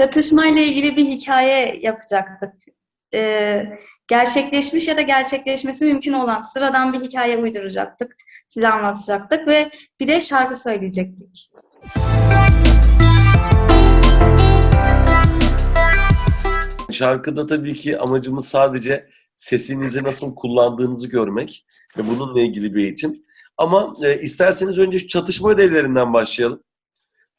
çatışmayla ilgili bir hikaye yapacaktık. Ee, gerçekleşmiş ya da gerçekleşmesi mümkün olan sıradan bir hikaye uyduracaktık. Size anlatacaktık ve bir de şarkı söyleyecektik. Şarkıda tabii ki amacımız sadece sesinizi nasıl kullandığınızı görmek ve bununla ilgili bir eğitim. Ama e, isterseniz önce çatışma ödevlerinden başlayalım.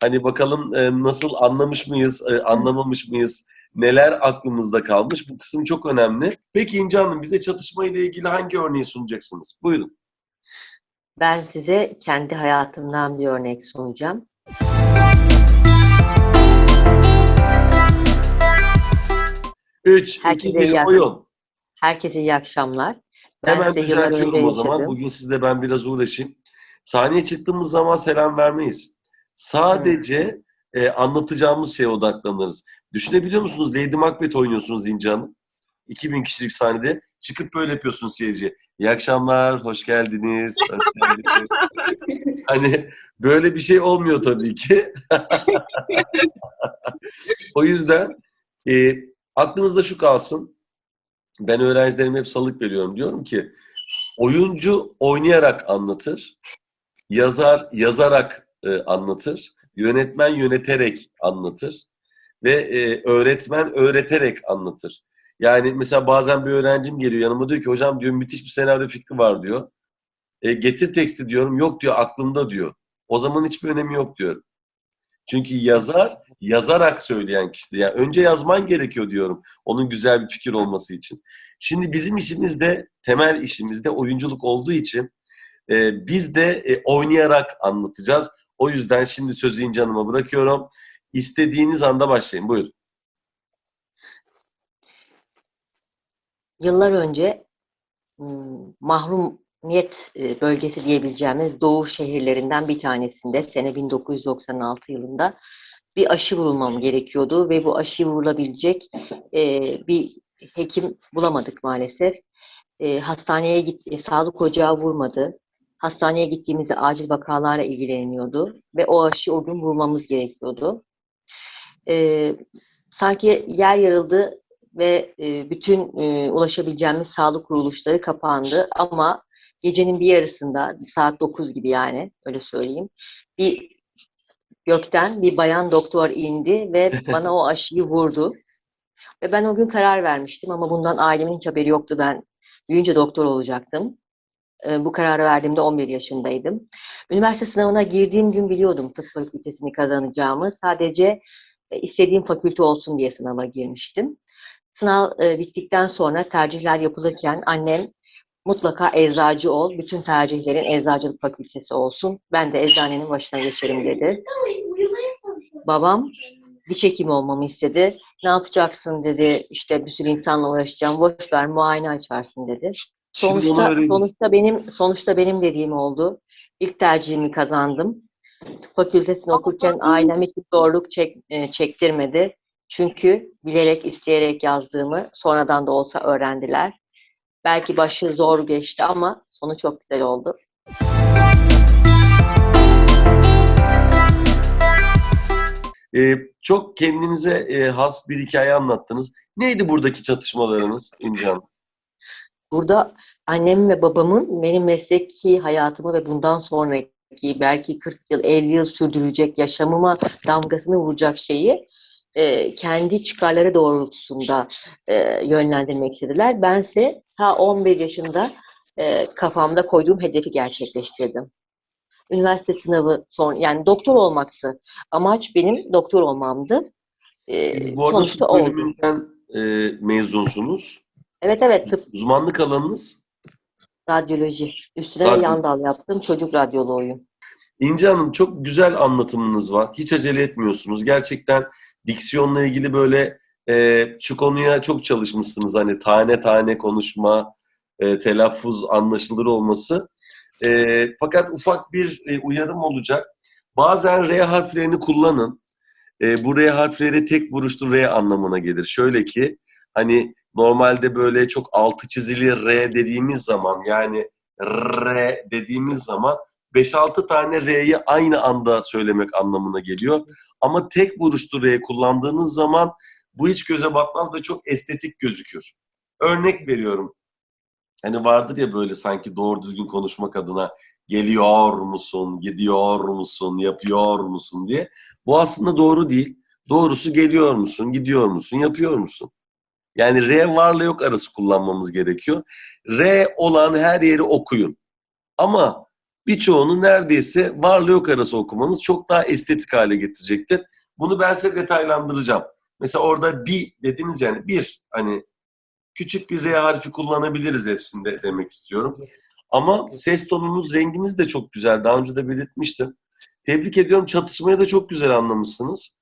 Hani bakalım e, nasıl anlamış mıyız, e, anlamamış mıyız, neler aklımızda kalmış. Bu kısım çok önemli. Peki İnce Hanım bize çatışma ile ilgili hangi örneği sunacaksınız? Buyurun. Ben size kendi hayatımdan bir örnek sunacağım. Üç, iki, Herkese bir, iyi akşamlar. oyun. Herkese iyi akşamlar. Ben Hemen size yıllar önce düzeltiyorum o zaman. yaşadım. Bugün sizle ben biraz uğraşayım. Sahneye çıktığımız zaman selam vermeyiz. Sadece e, anlatacağımız şeye odaklanırız. Düşünebiliyor musunuz? Lady Macbeth oynuyorsunuz İnce Hanım. 2000 kişilik sahnede. Çıkıp böyle yapıyorsunuz seyirciye. İyi akşamlar, hoş geldiniz. Hoş geldiniz. hani böyle bir şey olmuyor tabii ki. o yüzden e, aklınızda şu kalsın. Ben öğrencilerime hep salık veriyorum. Diyorum ki oyuncu oynayarak anlatır. Yazar yazarak e, anlatır. Yönetmen yöneterek anlatır. Ve e, öğretmen öğreterek anlatır. Yani mesela bazen bir öğrencim geliyor yanıma diyor ki hocam diyor müthiş bir senaryo fikri var diyor. E, getir teksti diyorum. Yok diyor aklımda diyor. O zaman hiçbir önemi yok diyorum. Çünkü yazar yazarak söyleyen kişidir. Yani önce yazman gerekiyor diyorum. Onun güzel bir fikir olması için. Şimdi bizim işimiz de temel işimiz de oyunculuk olduğu için e, biz de e, oynayarak anlatacağız. O yüzden şimdi sözü İnce Hanım'a bırakıyorum. İstediğiniz anda başlayın. Buyurun. Yıllar önce hmm, mahrumiyet e, bölgesi diyebileceğimiz doğu şehirlerinden bir tanesinde sene 1996 yılında bir aşı vurulmam gerekiyordu ve bu aşı vurulabilecek e, bir hekim bulamadık maalesef. Hastaneye git, sağlık ocağı vurmadı. Hastaneye gittiğimizde acil vakalarla ilgileniyordu ve o aşı o gün vurmamız gerekiyordu. E, sanki yer yarıldı ve e, bütün e, ulaşabileceğimiz sağlık kuruluşları kapandı ama gecenin bir yarısında saat 9 gibi yani öyle söyleyeyim bir gökten bir bayan doktor indi ve bana o aşıyı vurdu. Ve ben o gün karar vermiştim ama bundan ailemin hiç haberi yoktu. Ben büyüyünce doktor olacaktım. E, bu kararı verdiğimde 11 yaşındaydım. Üniversite sınavına girdiğim gün biliyordum tıp fakültesini kazanacağımı. Sadece e, istediğim fakülte olsun diye sınava girmiştim. Sınav e, bittikten sonra tercihler yapılırken annem mutlaka eczacı ol, bütün tercihlerin eczacılık fakültesi olsun. Ben de eczanenin başına geçerim dedi. Babam diş hekimi olmamı istedi. Ne yapacaksın dedi. İşte bir sürü insanla uğraşacağım. Boş ver muayene açarsın dedi. Sonuçta sonuçta benim sonuçta benim dediğim oldu. İlk tercihimi kazandım. Tıp fakültesini okurken ailem hiç zorluk çek, e, çektirmedi. Çünkü bilerek isteyerek yazdığımı sonradan da olsa öğrendiler. Belki başı zor geçti ama sonu çok güzel oldu. E, çok kendinize e, has bir hikaye anlattınız. Neydi buradaki çatışmalarınız İnce Hanım? Burada annem ve babamın benim mesleki hayatımı ve bundan sonraki belki 40 yıl, 50 yıl sürdürecek yaşamıma damgasını vuracak şeyi e, kendi çıkarları doğrultusunda e, yönlendirmek istediler. Bense ta 11 yaşında e, kafamda koyduğum hedefi gerçekleştirdim. Üniversite sınavı son yani doktor olmaktı. Amaç benim doktor olmamdı. E, Siz bu arada sonuçta bölümünden e, mezunsunuz. Evet evet tıp, Uzmanlık alanınız? radyoloji. Üstüne Radyo- yan dal yaptım. Çocuk radyoloğuyum. İnce Hanım çok güzel anlatımınız var. Hiç acele etmiyorsunuz. Gerçekten diksiyonla ilgili böyle e, şu konuya çok çalışmışsınız. Hani tane tane konuşma, e, telaffuz anlaşılır olması. E, fakat ufak bir e, uyarım olacak. Bazen R harflerini kullanın. E, bu R harfleri tek vuruşlu R anlamına gelir. Şöyle ki hani normalde böyle çok altı çizili R dediğimiz zaman yani R dediğimiz zaman 5-6 tane R'yi aynı anda söylemek anlamına geliyor. Ama tek vuruşlu R kullandığınız zaman bu hiç göze batmaz ve çok estetik gözükür. Örnek veriyorum. Hani vardır ya böyle sanki doğru düzgün konuşmak adına geliyor musun, gidiyor musun, yapıyor musun diye. Bu aslında doğru değil. Doğrusu geliyor musun, gidiyor musun, yapıyor musun? Yani R varla yok arası kullanmamız gerekiyor. R olan her yeri okuyun. Ama birçoğunu neredeyse varla yok arası okumanız çok daha estetik hale getirecektir. Bunu ben size detaylandıracağım. Mesela orada bir dediniz yani bir hani küçük bir R harfi kullanabiliriz hepsinde demek istiyorum. Ama ses tonunuz, renginiz de çok güzel. Daha önce de belirtmiştim. Tebrik ediyorum. Çatışmayı da çok güzel anlamışsınız.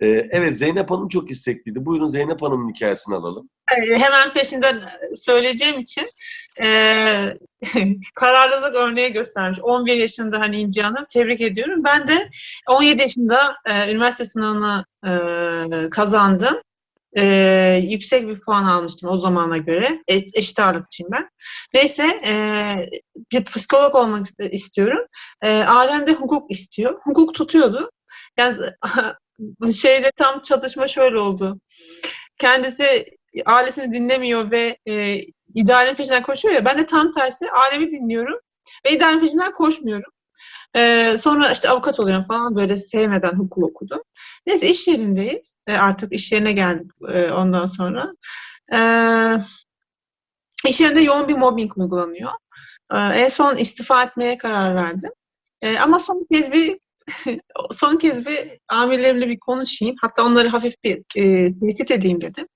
Ee, evet Zeynep Hanım çok istekliydi. Buyurun Zeynep Hanım'ın hikayesini alalım. E, hemen peşinden söyleyeceğim için e, kararlılık örneği göstermiş. 11 yaşında hani İnci Hanım. Tebrik ediyorum. Ben de 17 yaşında e, üniversite sınavını e, kazandım. E, yüksek bir puan almıştım o zamana göre. E, eşit ağırlıkçıyım ben. Neyse e, psikolog olmak istiyorum. E, ailem de hukuk istiyor. Hukuk tutuyordu. Yani şeyde tam çatışma şöyle oldu. Kendisi ailesini dinlemiyor ve e, idealin peşinden koşuyor ya. Ben de tam tersi ailemi dinliyorum ve idealin peşinden koşmuyorum. E, sonra işte avukat oluyorum falan böyle sevmeden hukuk okudum. Neyse iş yerindeyiz. E, artık iş yerine geldik e, ondan sonra. E, iş yerinde yoğun bir mobbing uygulanıyor. E, en son istifa etmeye karar verdim. E, ama son kez bir son kez bir amirlerimle bir konuşayım. Hatta onları hafif bir e, tehdit edeyim dedim.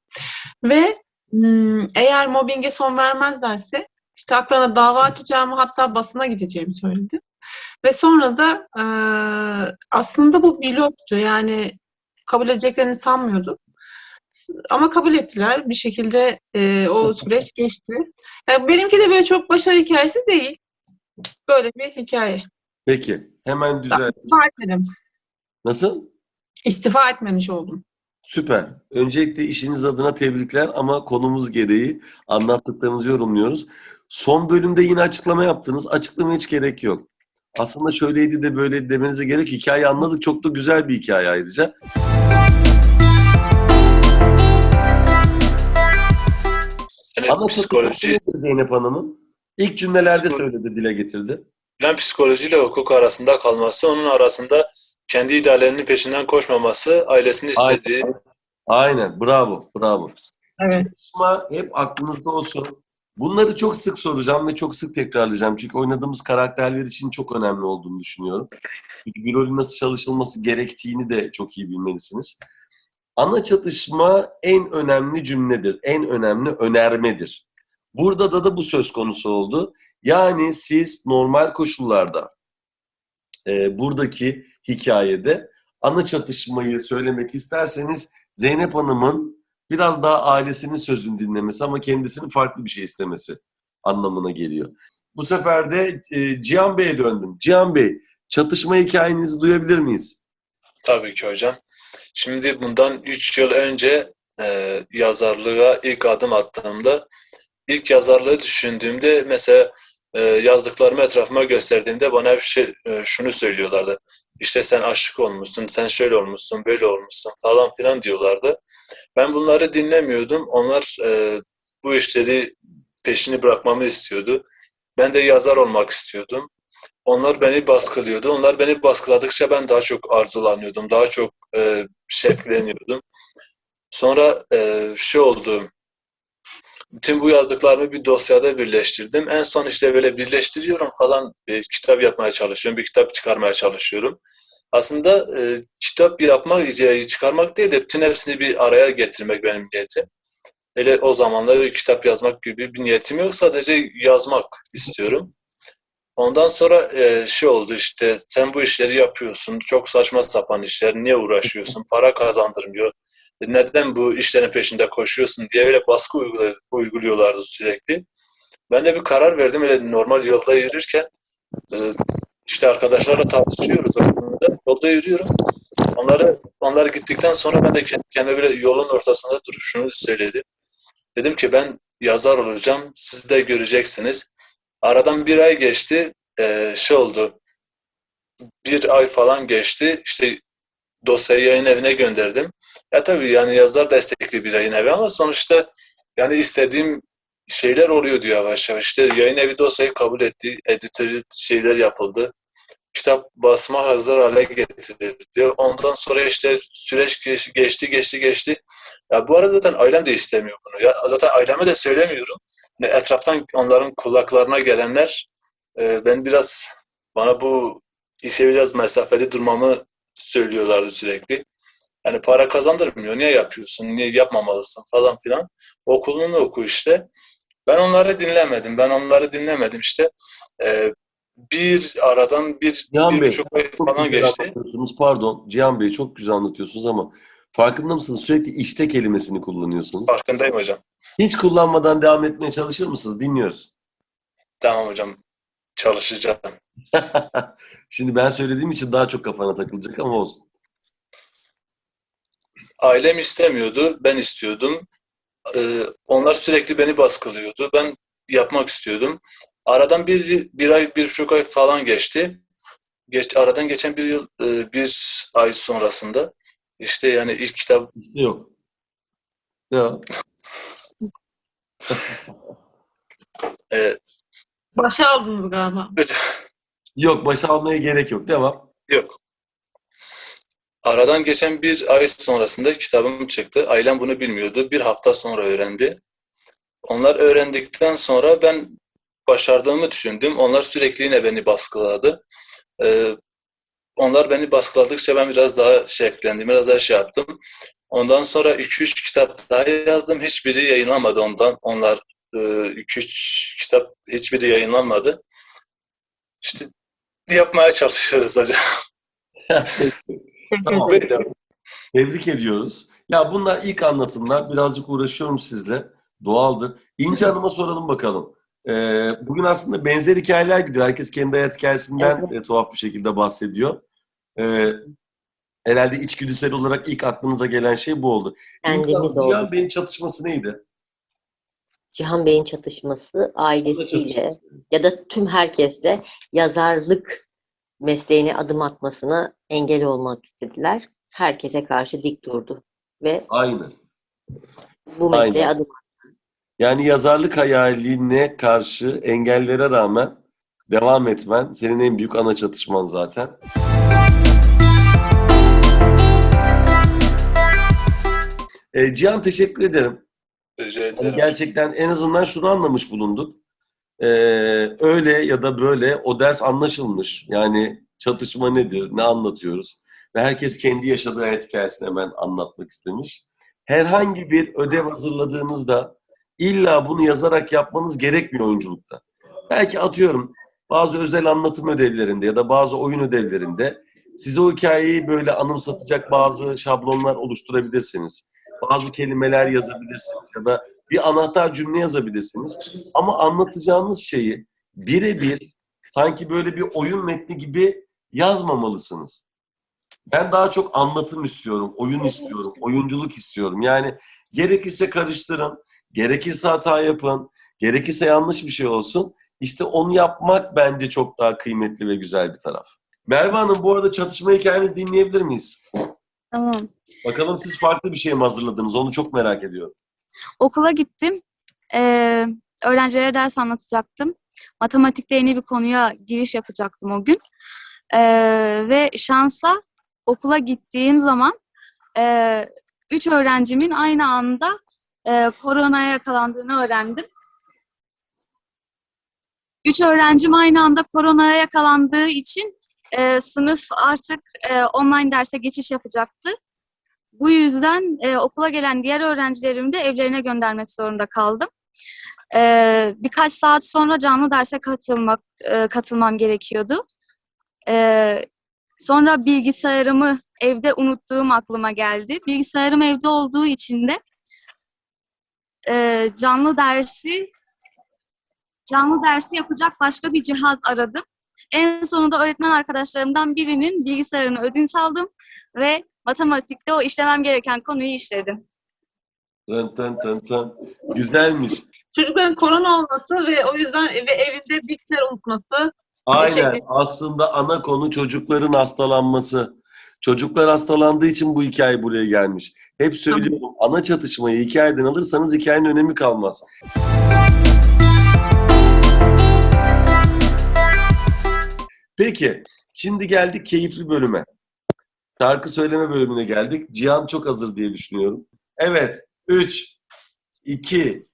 Ve m, eğer mobbinge son vermezlerse işte haklarına dava açacağımı hatta basına gideceğimi söyledim. Ve sonra da e, aslında bu bloktu. Yani kabul edeceklerini sanmıyordum. Ama kabul ettiler. Bir şekilde e, o süreç geçti. Yani benimki de böyle çok başarı hikayesi değil. Böyle bir hikaye. Peki. Hemen düzel. İstifa etmedim. Nasıl? İstifa etmemiş oldum. Süper. Öncelikle işiniz adına tebrikler ama konumuz gereği anlattıklarınızı yorumluyoruz. Son bölümde yine açıklama yaptınız. Açıklamaya hiç gerek yok. Aslında şöyleydi de böyle demenize gerek. Hikayeyi anladık. Çok da güzel bir hikaye ayrıca. Yani Ama psikoloji, Zeynep Hanım'ın? İlk cümlelerde söyledi, dile getirdi. Ben psikolojiyle hukuk arasında kalması, onun arasında kendi ideallerinin peşinden koşmaması, ailesinin istediği Aynen. Bravo. Bravo. Evet. Ama hep aklınızda olsun. Bunları çok sık soracağım ve çok sık tekrarlayacağım. Çünkü oynadığımız karakterler için çok önemli olduğunu düşünüyorum. Çünkü bir rolün nasıl çalışılması gerektiğini de çok iyi bilmelisiniz. Ana çatışma en önemli cümledir. En önemli önermedir. Burada da da bu söz konusu oldu. Yani siz normal koşullarda e, buradaki hikayede ana çatışmayı söylemek isterseniz Zeynep Hanım'ın biraz daha ailesinin sözünü dinlemesi ama kendisinin farklı bir şey istemesi anlamına geliyor. Bu sefer de e, Cihan Bey'e döndüm. Cihan Bey, çatışma hikayenizi duyabilir miyiz? tabii ki hocam. Şimdi bundan 3 yıl önce e, yazarlığa ilk adım attığımda, ilk yazarlığı düşündüğümde mesela e, yazdıklarımı etrafıma gösterdiğimde bana bir şey e, şunu söylüyorlardı. İşte sen aşık olmuşsun, sen şöyle olmuşsun, böyle olmuşsun falan filan diyorlardı. Ben bunları dinlemiyordum. Onlar e, bu işleri peşini bırakmamı istiyordu. Ben de yazar olmak istiyordum. Onlar beni baskılıyordu. Onlar beni baskıladıkça ben daha çok arzulanıyordum. Daha çok e, şevkleniyordum. Sonra e, şey oldu. Bütün bu yazdıklarımı bir dosyada birleştirdim. En son işte böyle birleştiriyorum falan bir kitap yapmaya çalışıyorum. Bir kitap çıkarmaya çalışıyorum. Aslında e, kitap yapmak, e, çıkarmak değil de bütün hepsini bir araya getirmek benim niyetim. Öyle o zamanlar bir kitap yazmak gibi bir niyetim yok. Sadece yazmak istiyorum. Ondan sonra e, şey oldu işte sen bu işleri yapıyorsun. Çok saçma sapan işler. Niye uğraşıyorsun? Para kazandırmıyor. Neden bu işlerin peşinde koşuyorsun diye böyle baskı uyguluyorlardı sürekli. Ben de bir karar verdim. Öyle normal yolda yürürken e, işte arkadaşlarla tartışıyoruz o konuda. Yolda yürüyorum. Onları onlar gittikten sonra ben de kendi kendime böyle yolun ortasında durup şunu söyledim. Dedim ki ben yazar olacağım. Siz de göreceksiniz. Aradan bir ay geçti. Ee, şey oldu. Bir ay falan geçti. İşte dosyayı yayın evine gönderdim. Ya tabii yani yazar destekli bir yayın evi ama sonuçta yani istediğim şeyler oluyordu yavaş yavaş. İşte yayın evi dosyayı kabul etti. Editörü şeyler yapıldı. Kitap basma hazır hale getirildi. Ondan sonra işte süreç geç- geçti, geçti, geçti. Ya bu arada zaten ailem de istemiyor bunu. Ya zaten aileme de söylemiyorum. Hani etraftan onların kulaklarına gelenler e, ben biraz bana bu işe biraz mesafeli durmamı söylüyorlardı sürekli. Yani para kazandırmıyor. Niye yapıyorsun? Niye yapmamalısın falan filan. Okulunu oku işte. Ben onları dinlemedim. Ben onları dinlemedim işte. Ee, bir aradan bir, Cihan bir Bey, buçuk ay falan geçti. Pardon, Cihan Bey çok güzel anlatıyorsunuz ama farkında mısınız? Sürekli işte kelimesini kullanıyorsunuz. Farkındayım hocam. Hiç kullanmadan devam etmeye çalışır mısınız? Dinliyoruz. Tamam hocam. Çalışacağım. Şimdi ben söylediğim için daha çok kafana takılacak ama olsun. Ailem istemiyordu. Ben istiyordum. Ee, onlar sürekli beni baskılıyordu. Ben yapmak istiyordum. Aradan bir, bir ay, bir buçuk ay falan geçti. Geçti. Aradan geçen bir yıl, e, bir ay sonrasında işte yani ilk kitap yok. Ya. e, Başa aldınız galiba. Yok, başa almaya gerek yok. Devam. Yok. Aradan geçen bir ay sonrasında kitabım çıktı. Ailem bunu bilmiyordu. Bir hafta sonra öğrendi. Onlar öğrendikten sonra ben başardığımı düşündüm. Onlar sürekli yine beni baskıladı. Ee, onlar beni baskıladıkça ben biraz daha şevklendim, biraz daha şey yaptım. Ondan sonra 2-3 kitap daha yazdım. Hiçbiri yayınlanmadı ondan. Onlar 2-3 kitap hiçbiri yayınlanmadı. İşte yapmaya çalışıyoruz hocam. Tamam. Tebrik ediyoruz. Ya bunlar ilk anlatımlar. Birazcık uğraşıyorum sizle. Doğaldır. İnci Hanım'a soralım bakalım. Ee, bugün aslında benzer hikayeler gidiyor. Herkes kendi hayat hikayesinden e, tuhaf bir şekilde bahsediyor. Ee, herhalde içgüdüsel olarak ilk aklınıza gelen şey bu oldu. İlk Kendimiz an- Cihan olduk. Bey'in çatışması neydi? Cihan Bey'in çatışması ailesiyle çatışması. ya da tüm herkesle yazarlık mesleğine adım atmasına engel olmak istediler. Herkese karşı dik durdu ve Aynen. bu mesleğe Aynen. adım Yani yazarlık hayaline karşı engellere rağmen devam etmen senin en büyük ana çatışman zaten. E, Cihan teşekkür ederim. Rica Hani ederim. gerçekten en azından şunu anlamış bulunduk. E, öyle ya da böyle o ders anlaşılmış. Yani çatışma nedir, ne anlatıyoruz? Ve herkes kendi yaşadığı hayat hikayesini hemen anlatmak istemiş. Herhangi bir ödev hazırladığınızda illa bunu yazarak yapmanız gerekmiyor oyunculukta. Belki atıyorum bazı özel anlatım ödevlerinde ya da bazı oyun ödevlerinde size o hikayeyi böyle anımsatacak bazı şablonlar oluşturabilirsiniz. Bazı kelimeler yazabilirsiniz ya da bir anahtar cümle yazabilirsiniz. Ama anlatacağınız şeyi birebir sanki böyle bir oyun metni gibi yazmamalısınız. Ben daha çok anlatım istiyorum, oyun istiyorum, oyunculuk istiyorum. Yani gerekirse karıştırın, gerekirse hata yapın, gerekirse yanlış bir şey olsun. İşte onu yapmak bence çok daha kıymetli ve güzel bir taraf. Merve Hanım bu arada çatışma hikayenizi dinleyebilir miyiz? Tamam. Bakalım siz farklı bir şey mi hazırladınız? Onu çok merak ediyorum. Okula gittim. Ee, öğrencilere ders anlatacaktım. Matematikte yeni bir konuya giriş yapacaktım o gün. Ee, ve şansa okula gittiğim zaman e, üç öğrencimin aynı anda e, koronaya yakalandığını öğrendim. Üç öğrencim aynı anda koronaya yakalandığı için e, sınıf artık e, online derse geçiş yapacaktı. Bu yüzden e, okula gelen diğer öğrencilerimi de evlerine göndermek zorunda kaldım. E, birkaç saat sonra canlı derse katılmak e, katılmam gerekiyordu. E, sonra bilgisayarımı evde unuttuğum aklıma geldi. Bilgisayarım evde olduğu için de e, canlı dersi canlı dersi yapacak başka bir cihaz aradım. En sonunda öğretmen arkadaşlarımdan birinin bilgisayarını ödünç aldım ve matematikte o işlemem gereken konuyu işledim. Tın tın tın tın. Güzelmiş. çocukların korona olması ve o yüzden ve evinde bilgisayar unutması. Aynen. Aslında ana konu çocukların hastalanması. Çocuklar hastalandığı için bu hikaye buraya gelmiş. Hep söylüyorum. Ana çatışmayı hikayeden alırsanız hikayenin önemi kalmaz. Peki. Şimdi geldik keyifli bölüme. Şarkı söyleme bölümüne geldik. Cihan çok hazır diye düşünüyorum. Evet. 3, 2,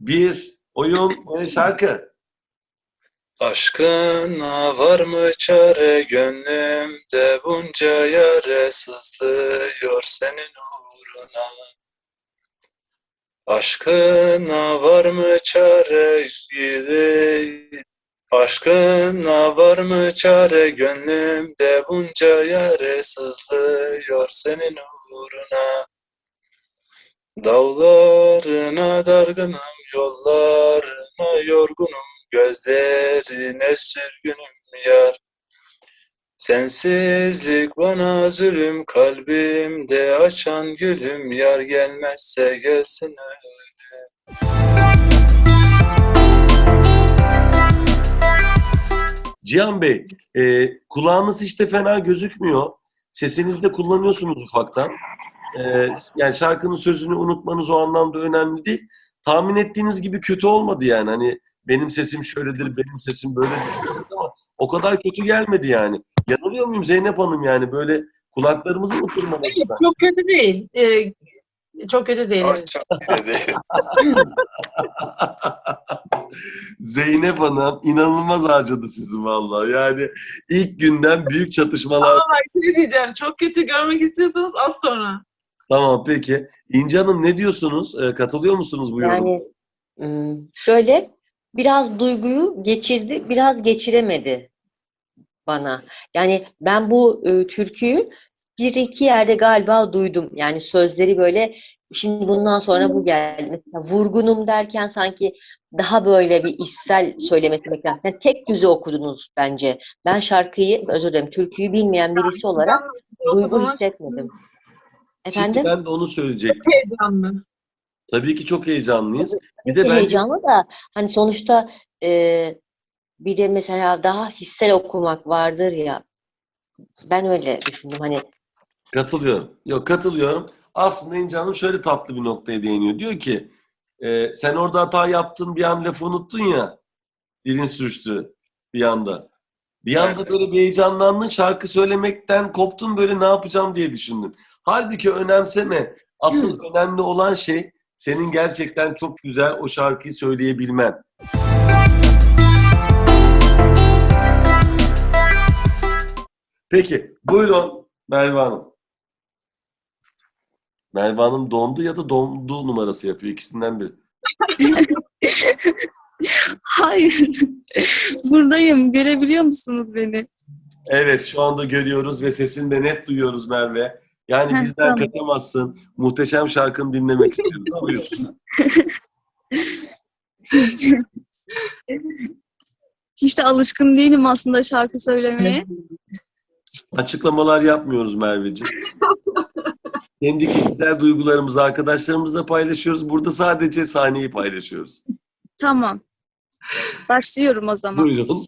1. Oyun ve şarkı. Aşkına var mı çare gönlümde bunca yare sızlıyor senin uğruna. Aşkına var mı çare yire- Aşkına var mı çare gönlümde bunca yare sızlıyor senin uğruna. Dağlarına dargınım, yollarına yorgunum, gözlerine sürgünüm yar. Sensizlik bana zulüm, kalbimde açan gülüm, yar gelmezse gelsin ölüm. Cihan Bey, e, kulağınız hiç de fena gözükmüyor. Sesinizi de kullanıyorsunuz ufaktan. E, yani şarkının sözünü unutmanız o anlamda önemli değil. Tahmin ettiğiniz gibi kötü olmadı yani. Hani benim sesim şöyledir, benim sesim böyledir ama o kadar kötü gelmedi yani. Yanılıyor muyum Zeynep Hanım yani böyle kulaklarımızı mı Evet, ister? çok kötü değil. Ee, çok kötü değil. evet. Çok dedi. Zeynep Hanım inanılmaz harcadı sizi vallahi. Yani ilk günden büyük çatışmalar Ama bak şey diyeceğim. Çok kötü görmek istiyorsanız az sonra. Tamam peki. İnci Hanım ne diyorsunuz? Ee, katılıyor musunuz bu yoruma? Yani ım, şöyle biraz duyguyu geçirdi, biraz geçiremedi bana. Yani ben bu e, türküyü bir iki yerde galiba duydum. Yani sözleri böyle şimdi bundan sonra bu geldi. Mesela vurgunum derken sanki daha böyle bir içsel söylemesi bekler. Yani tek düze okudunuz bence. Ben şarkıyı, özür dilerim, türküyü bilmeyen birisi olarak duygu hissetmedim. Şimdi Efendim? ben de onu söyleyecektim. Heyecanlı. Tabii ki çok heyecanlıyız. Bir de bence heyecanlı da hani sonuçta e, bir de mesela daha hissel okumak vardır ya. Ben öyle düşündüm hani katılıyorum. Yok katılıyorum. Aslında İnci Hanım şöyle tatlı bir noktaya değiniyor. Diyor ki e, sen orada hata yaptın bir an lafı unuttun ya. Dilin sürçtü bir anda. Bir anda Evet. böyle bir heyecanlandın. Şarkı söylemekten koptun böyle ne yapacağım diye düşündün. Halbuki önemseme. Asıl önemli olan şey senin gerçekten çok güzel o şarkıyı söyleyebilmen. Peki buyurun Merve Hanım. Merve Hanım dondu ya da dondu numarası yapıyor. ikisinden biri. Hayır. Buradayım. Görebiliyor musunuz beni? Evet şu anda görüyoruz ve sesini de net duyuyoruz Merve. Yani Heh, bizden tamam. kaçamazsın. Muhteşem şarkını dinlemek istiyoruz. Buyur. Hiç de alışkın değilim aslında şarkı söylemeye. Açıklamalar yapmıyoruz Merveciğim. Kendi kişisel duygularımızı arkadaşlarımızla paylaşıyoruz. Burada sadece sahneyi paylaşıyoruz. Tamam. Başlıyorum o zaman. Buyurun.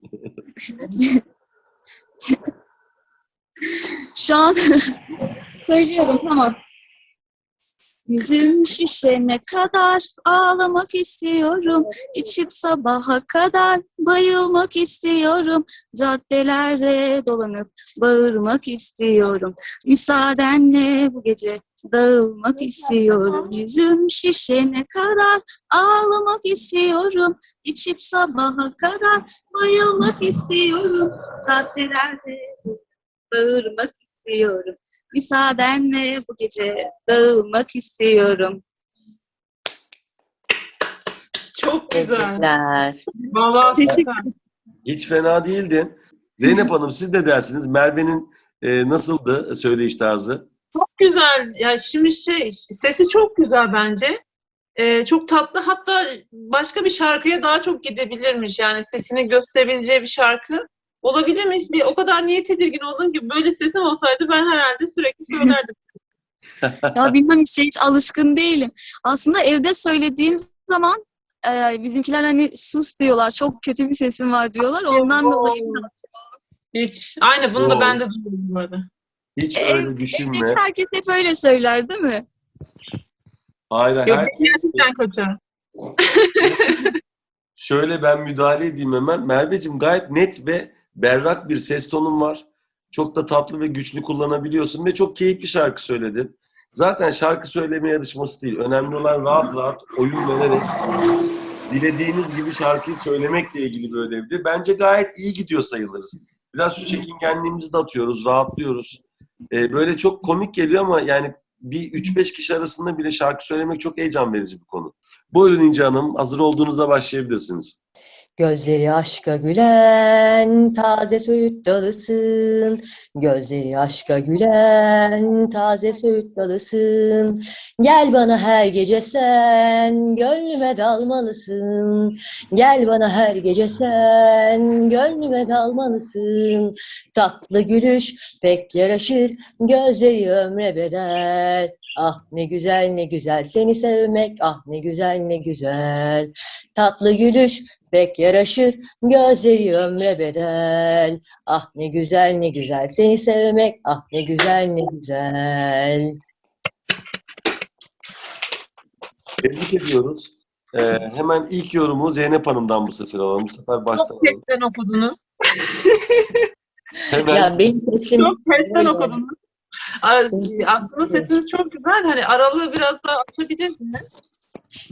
Şu an söylüyorum tamam. Yüzüm şişene kadar ağlamak istiyorum. İçip sabaha kadar bayılmak istiyorum. Caddelerde dolanıp bağırmak istiyorum. Müsaadenle bu gece dağılmak istiyorum. Yüzüm şişene kadar ağlamak istiyorum. İçip sabaha kadar bayılmak istiyorum. Caddelerde bağırmak istiyorum. Müsaadenle bu gece dağılmak istiyorum. Çok güzel. tebrikler. Vallahi Teşekkür süper. Hiç fena değildin. Zeynep Hanım siz de dersiniz. Merve'nin e, nasıldı söyleyiş tarzı? Çok güzel. Ya şimdi şey sesi çok güzel bence. Ee, çok tatlı. Hatta başka bir şarkıya daha çok gidebilirmiş. Yani sesini gösterebileceği bir şarkı olabilirmiş. Bir o kadar niye tedirgin oldum ki böyle sesim olsaydı ben herhalde sürekli söylerdim. Ya bilmem hiç, hiç alışkın değilim. Aslında evde söylediğim zaman e, bizimkiler hani sus diyorlar. Çok kötü bir sesin var diyorlar. Ondan Yok. dolayı Hiç. Aynı bunu da Yok. ben de duydum bu arada. Hiç E, öyle düşünme. evdeki herkes hep öyle söyler değil mi? Hayır, Yok herkes gerçekten kötü. Şöyle ben müdahale edeyim hemen. Merveciğim gayet net ve berrak bir ses tonun var. Çok da tatlı ve güçlü kullanabiliyorsun ve çok keyifli şarkı söyledin. Zaten şarkı söyleme yarışması değil. Önemli olan rahat rahat oyun vererek dilediğiniz gibi şarkıyı söylemekle ilgili bir ödevdi. Bence gayet iyi gidiyor sayılırız. Biraz şu çekingenliğimizi de atıyoruz, rahatlıyoruz. Ee, böyle çok komik geliyor ama yani bir 3-5 kişi arasında bile şarkı söylemek çok heyecan verici bir konu. Buyurun İnce Hanım, hazır olduğunuzda başlayabilirsiniz. Gözleri aşka gülen taze söğüt dalısın. Gözleri aşka gülen taze söğüt dalısın. Gel bana her gece sen gönlüme dalmalısın. Gel bana her gece sen gönlüme dalmalısın. Tatlı gülüş pek yaraşır gözleri ömre bedel. Ah ne güzel ne güzel seni sevmek ah ne güzel ne güzel. Tatlı gülüş pek yaraşır gözleri ömre bedel. Ah ne güzel ne güzel seni sevmek ah ne güzel ne güzel. Tebrik ediyoruz. Ee, hemen ilk yorumu Zeynep Hanım'dan bu sefer alalım. Bu sefer baştan Çok alalım. pesten okudunuz. Hemen Ya benim sesim Çok Öyle. okudunuz. Aslında sesiniz çok güzel. Hani aralığı biraz daha açabilirsiniz.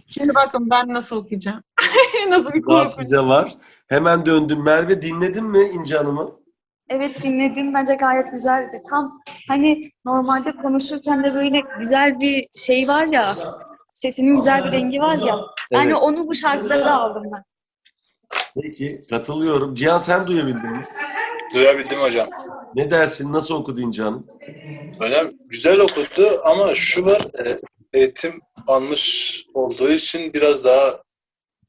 Şimdi bakın ben nasıl okuyacağım. nasıl bir korku. var. Hemen döndüm. Merve dinledin mi İnce Hanım'ı? Evet dinledim. Bence gayet güzeldi. Tam hani normalde konuşurken de böyle güzel bir şey var ya. Sesinin güzel bir rengi var ya. Yani Evet. onu bu şarkıda da aldım ben. Peki, katılıyorum. Cihan sen duyabildin mi? Duyabildim hocam. Ne dersin? Nasıl okudu Hanım? Hocam güzel okudu ama şu var e, eğitim almış olduğu için biraz daha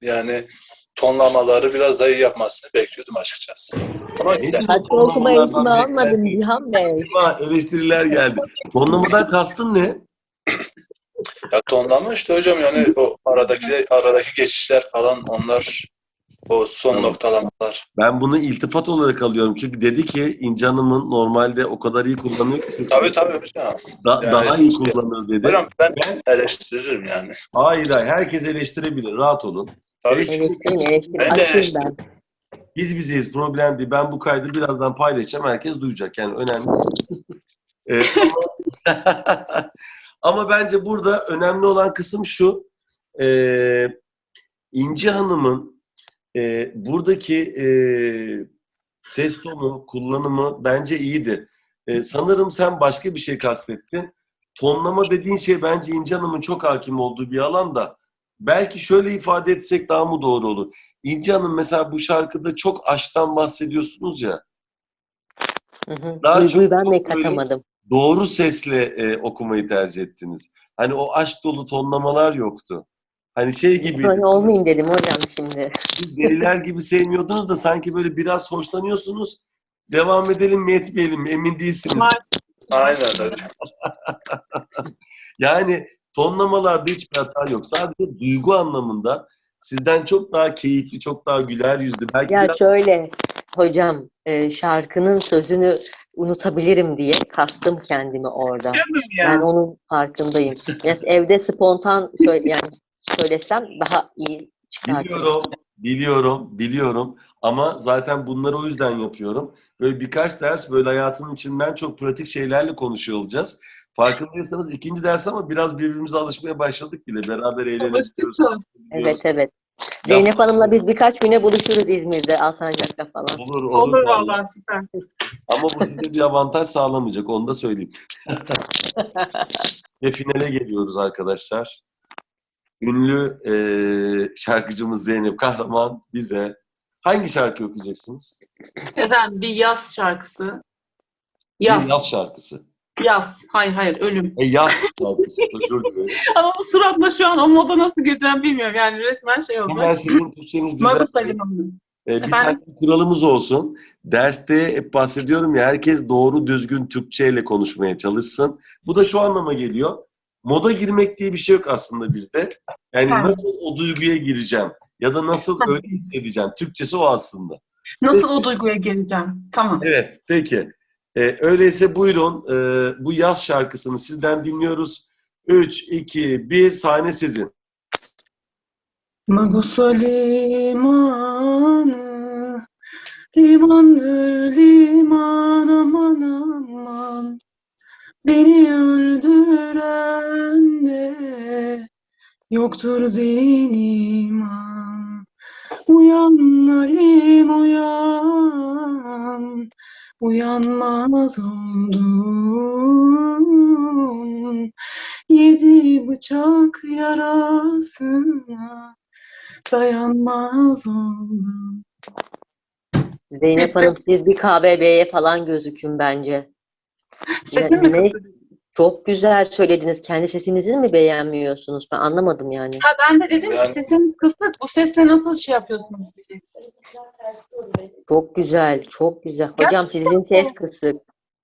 yani tonlamaları biraz daha iyi yapmasını bekliyordum açıkçası. Ama güzel. Okuma eğitimi almadım Cihan Bey. Ama eleştiriler geldi. Tonlamadan kastın ne? Ya tonlama işte hocam yani o aradaki aradaki geçişler falan onlar o son Tamam. noktalamalar. Ben bunu iltifat olarak alıyorum. Çünkü dedi ki İnce Hanım'ın normalde o kadar iyi kullanıyor ki. Tabii tabii hocam. Da- Yani daha iyi işte- kullanıyor dedi. Hocam ben Ben- eleştiririm yani. Hayır hayır. Herkes eleştirebilir. Rahat olun. Tabii ki. Eleştirin eleştirin. Ben de eleştiririm. Biz bizeyiz. Problem değil. Ben bu kaydı birazdan paylaşacağım. Herkes duyacak. Yani önemli. Ee, ama, ama bence burada önemli olan kısım şu. Ee, İnci Hanım'ın e, buradaki e, ses tonu, kullanımı bence iyiydi. E, sanırım sen başka bir şey kastettin. Tonlama dediğin şey bence İnci Hanım'ın çok hakim olduğu bir alan da belki şöyle ifade etsek daha mı doğru olur? İnci Hanım mesela bu şarkıda çok aşktan bahsediyorsunuz ya. Hı hı. Daha Duyguyu çok ben de katamadım. Doğru sesle e, okumayı tercih ettiniz. Hani o aşk dolu tonlamalar yoktu. Hani şey gibiydi. Böyle olmayayım dedim hocam şimdi. Siz deliler gibi sevmiyordunuz da sanki böyle biraz hoşlanıyorsunuz. Devam edelim mi etmeyelim mi emin değilsiniz. Aynen hocam. Yani tonlamalarda hiçbir hata yok. Sadece duygu anlamında sizden çok daha keyifli, çok daha güler yüzlü. Belki Ya biraz şöyle hocam e, şarkının sözünü unutabilirim diye kastım kendimi orada. canım ya. Ben onun farkındayım. Yani evde spontan söyle, yani söylesem daha iyi çıkartırım. Biliyorum, biliyorum, biliyorum. Ama zaten bunları o yüzden yapıyorum. Böyle birkaç ders böyle hayatın içinden çok pratik şeylerle konuşuyor olacağız. Farkındaysanız ikinci ders ama biraz birbirimize alışmaya başladık bile. Beraber eğleniyoruz. Evet evet. Zeynep Hanım'la biz birkaç güne buluşuruz İzmir'de, Alsancak'ta falan. Olur, olur. Olur vallahi süper. Ama bu size bir avantaj sağlamayacak. Onu da söyleyeyim. Ve finale geliyoruz arkadaşlar. Ünlü eee, şarkıcımız Zeynep Kahraman bize hangi şarkı okuyacaksınız? Efendim bir yaz şarkısı. Bir Yaz. yaz şarkısı. Yaz. Hayır hayır ölüm. E yaz şarkısı. Özür dilerim. Ama bu suratla şu an o moda nasıl gireceğim bilmiyorum. Yani resmen şey olacak. sizin Türkçeniz güzel. Ee, bir Efendim? tane kuralımız olsun. Derste hep bahsediyorum ya herkes doğru düzgün Türkçe ile konuşmaya çalışsın. Bu da şu anlama geliyor. Moda girmek diye bir şey yok aslında bizde. Yani Tamam. nasıl o duyguya gireceğim ya da nasıl Tamam. öyle hissedeceğim. Türkçesi o aslında. Nasıl o duyguya geleceğim? Tamam. Evet, peki. Ee, öyleyse buyurun e, bu yaz şarkısını sizden dinliyoruz. 3, 2, 1 sahne sizin. Magusa limanı Limandır liman aman aman Beni öldüren de Yoktur din iman Uyan Halim uyan Uyanmaz oldun Yedi bıçak yarasına dayanmaz oldum. Zeynep Hanım siz bir KBB'ye falan gözükün bence. Sesim mi Ne-? Çok güzel söylediniz. Kendi sesinizi mi beğenmiyorsunuz? Ben anlamadım yani. Ha ben de dedim ki Yani- sesim kısık. Bu sesle nasıl şey yapıyorsunuz? Çok güzel, çok güzel. Hocam Gerçekten sizin mi? ses kısık.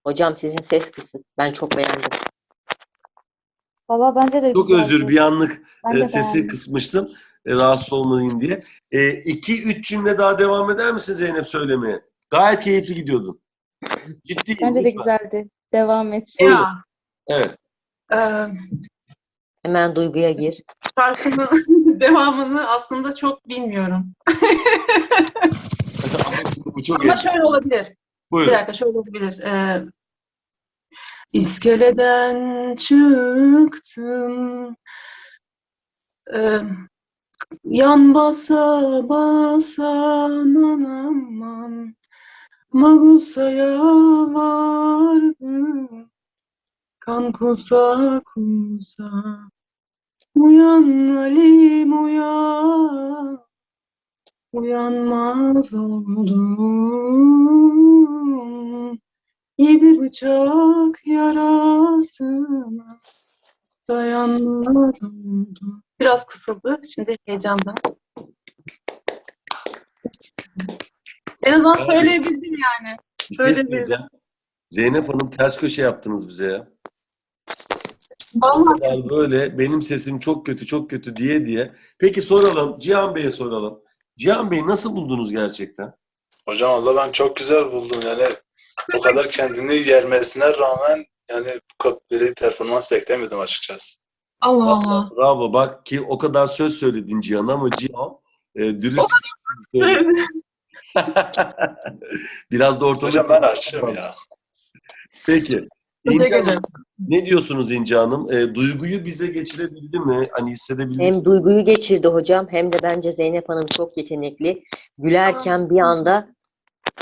Hocam sizin ses kısık. Ben çok beğendim. Valla bence de Çok güzeldi. özür bir anlık Ben e, sesi beğendim. kısmıştım. e, rahatsız olmayayım diye. 2-3 cümle daha devam eder misin Zeynep söylemeye? Gayet keyifli gidiyordun. Ciddi. Bence de güzeldi. Devam et. Ya, Evet. e, Hemen duyguya gir. şarkının devamını aslında çok bilmiyorum. Ama şimdi bu çok Ama iyi. şöyle olabilir. Bir Buyurun. dakika şöyle olabilir. Ee, iskeleden çıktım. Ee, yan basa basa aman aman. Magusa'ya vardım. Kan kusa kusa. Uyan Halim uyan. Uyanmaz oldum. Yedi bıçak yarasına dayanmaz oldum. Biraz kısıldı. Şimdi heyecandan. En azından söyleyebildim yani. Şey Söyleyebildim. Zeynep Hanım ters köşe yaptınız bize ya. Vallahi Yani böyle benim sesim çok kötü çok kötü diye diye. Peki soralım Cihan Bey'e soralım. Cihan Bey nasıl buldunuz gerçekten? Hocam Allah ben çok güzel buldum yani o kadar kendini yermesine rağmen yani bu kadar böyle bir performans beklemiyordum açıkçası. Allah Allah. Bravo bak ki o kadar söz söyledin Cihan ama Cihan e, dürüst. Biraz da ortalık. Hocam ben aşığım ya. Peki. Teşekkür İnce Hanım, ederim. Ne diyorsunuz İnce Hanım? E, duyguyu bize geçirebildi mi? Hani hissedebildik mi? Hem duyguyu geçirdi hocam hem de bence Zeynep Hanım çok yetenekli. Gülerken bir anda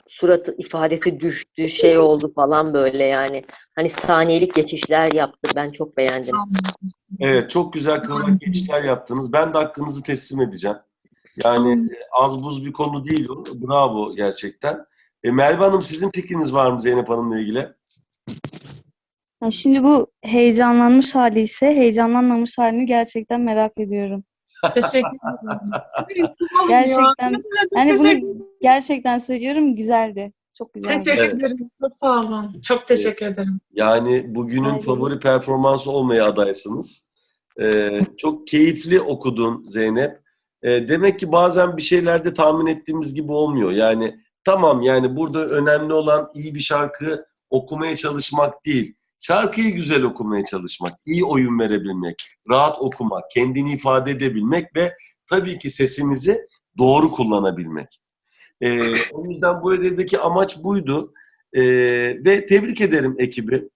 suratı ifadesi düştü, şey oldu falan böyle yani. Hani saniyelik geçişler yaptı. Ben çok beğendim. Evet, çok güzel kıvrak geçişler yaptınız. Ben de hakkınızı teslim edeceğim. Yani e, az buz bir konu değil o. Bravo gerçekten. E, Merve Hanım sizin fikriniz var mı Zeynep Hanım'la ilgili? Ha, Şimdi bu heyecanlanmış hali ise heyecanlanmamış halini gerçekten merak ediyorum. Teşekkür ederim. Gerçekten yani bunu gerçekten söylüyorum güzeldi. Çok güzeldi. Teşekkür Evet. ederim. Çok sağ olun. Çok teşekkür ederim. Yani bugünün Aynen. favori performansı olmaya adaysınız. E, çok keyifli okudun Zeynep. E, demek ki bazen bir şeylerde tahmin ettiğimiz gibi olmuyor. Yani tamam yani burada önemli olan iyi bir şarkı okumaya çalışmak değil. Şarkıyı güzel okumaya çalışmak, iyi oyun verebilmek, rahat okumak, kendini ifade edebilmek ve tabii ki sesimizi doğru kullanabilmek. Ee, o yüzden bu ödevdeki amaç buydu. Ee, ve tebrik ederim ekibi.